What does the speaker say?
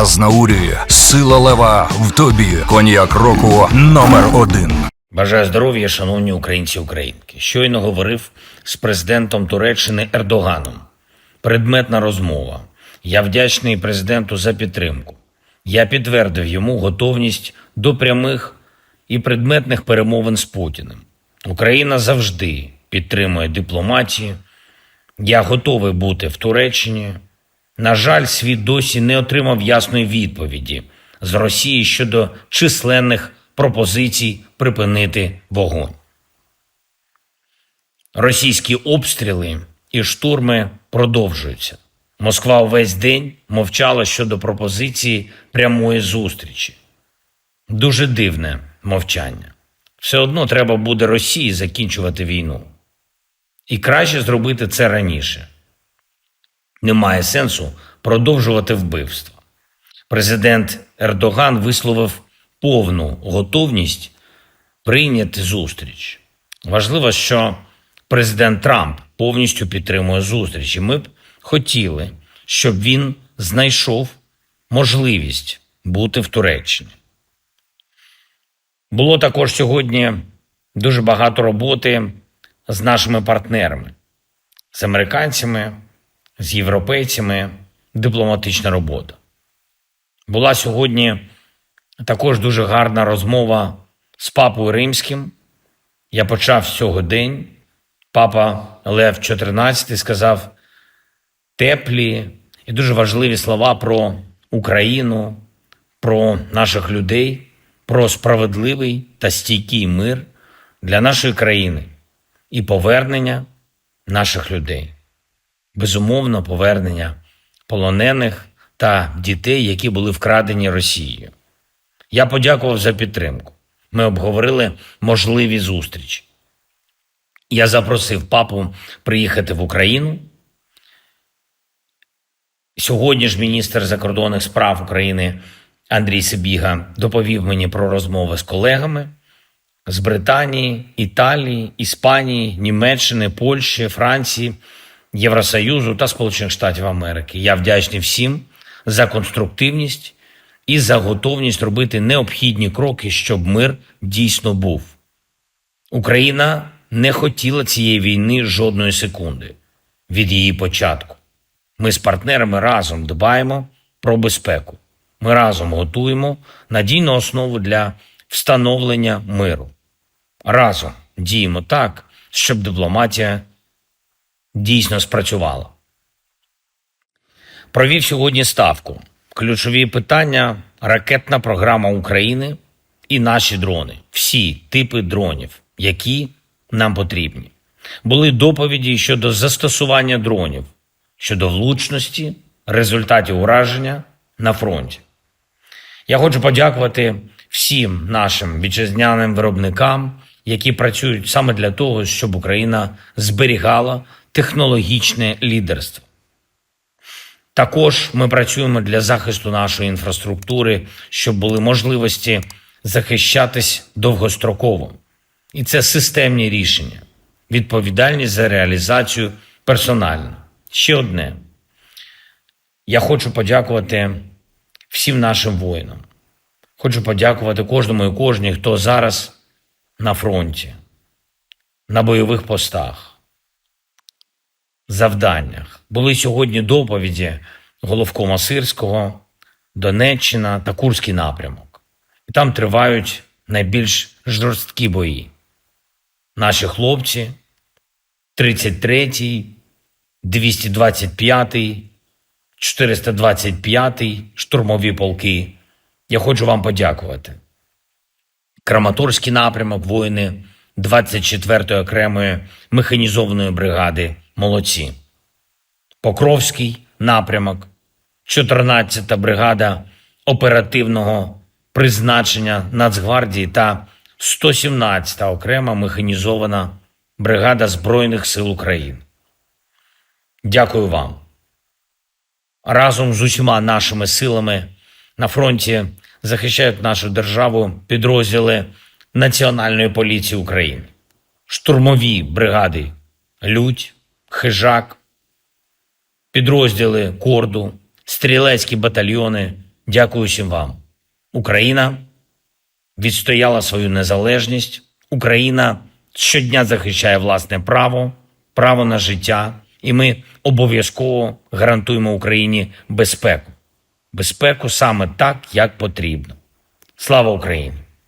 Азнаурі, сила лева в тобі. Коньяк року номер один. Бажаю здоров'я, шановні українці-українки. Щойно говорив з президентом Туреччини Ердоганом. Предметна розмова. Я вдячний президенту за підтримку. Я підтвердив йому готовність до прямих і предметних перемовин з Путіним. Україна завжди підтримує дипломатію. Я готовий бути в Туреччині. На жаль, світ досі не отримав ясної відповіді з Росії щодо численних пропозицій припинити вогонь. Російські обстріли і штурми продовжуються. Москва увесь день мовчала щодо пропозиції прямої зустрічі. Дуже дивне мовчання. Все одно треба буде Росії закінчувати війну. І краще зробити це раніше. Немає сенсу продовжувати вбивства. Президент Ердоган висловив повну готовність прийняти зустріч. Важливо, що президент Трамп повністю підтримує зустріч. І ми б хотіли, щоб він знайшов можливість бути в Туреччині. Було також сьогодні дуже багато роботи з нашими партнерами, з американцями, з європейцями, дипломатична робота. Була сьогодні також дуже гарна розмова з папою римським. Я почав з цього день. Папа Лев XIV сказав теплі і дуже важливі слова про Україну, про наших людей, про справедливий та стійкий мир для нашої країни і повернення наших людей. Безумовно, повернення полонених та дітей, які були вкрадені Росією. Я подякував за підтримку. Ми обговорили можливі зустрічі. Я запросив папу приїхати в Україну. Сьогодні ж міністр закордонних справ України Андрій Сибіга доповів мені про розмови з колегами з Британії, Італії, Іспанії, Німеччини, Польщі, Франції, Євросоюзу та Сполучених Штатів Америки. Я вдячний всім за конструктивність і за готовність робити необхідні кроки, щоб мир дійсно був. Україна не хотіла цієї війни жодної секунди від її початку. Ми з партнерами разом дбаємо про безпеку. Ми разом готуємо надійну основу для встановлення миру. Разом діємо так, щоб дипломатія дійсно спрацювала. Провів сьогодні ставку. Ключові питання ракетна програма України і наші дрони, всі типи дронів, які нам потрібні. Були доповіді щодо застосування дронів, щодо влучності, результатів ураження на фронті. Я хочу подякувати всім нашим вітчизняним виробникам, які працюють саме для того, щоб Україна зберігала технологічне лідерство. Також ми працюємо для захисту нашої інфраструктури, щоб були можливості захищатись довгостроково. І це системні рішення, відповідальність за реалізацію персонально. Ще одне. Я хочу подякувати всім нашим воїнам. Хочу подякувати кожному і кожній, хто зараз на фронті, на бойових постах, завданнях. Були сьогодні доповіді головкома Сирського, Донеччина та Курський напрямок. І там тривають найбільш жорсткі бої. Наші хлопці 33-й, 225-й, 425-й штурмові полки. Я хочу вам подякувати. Краматорський напрямок, воїни 24-ї окремої механізованої бригади молодці. Покровський напрямок, 14-та бригада оперативного призначення Нацгвардії та 117-та окрема механізована бригада Збройних сил України. Дякую вам. Разом з усіма нашими силами на фронті захищають нашу державу підрозділи Національної поліції України, штурмові бригади Людь, Хижак, підрозділи Корду, стрілецькі батальйони Дякую всім вам. Україна відстояла свою незалежність. Україна щодня захищає власне право, право на життя, і ми обов'язково гарантуємо Україні безпеку. Безпеку саме так, як потрібно. Слава Україні!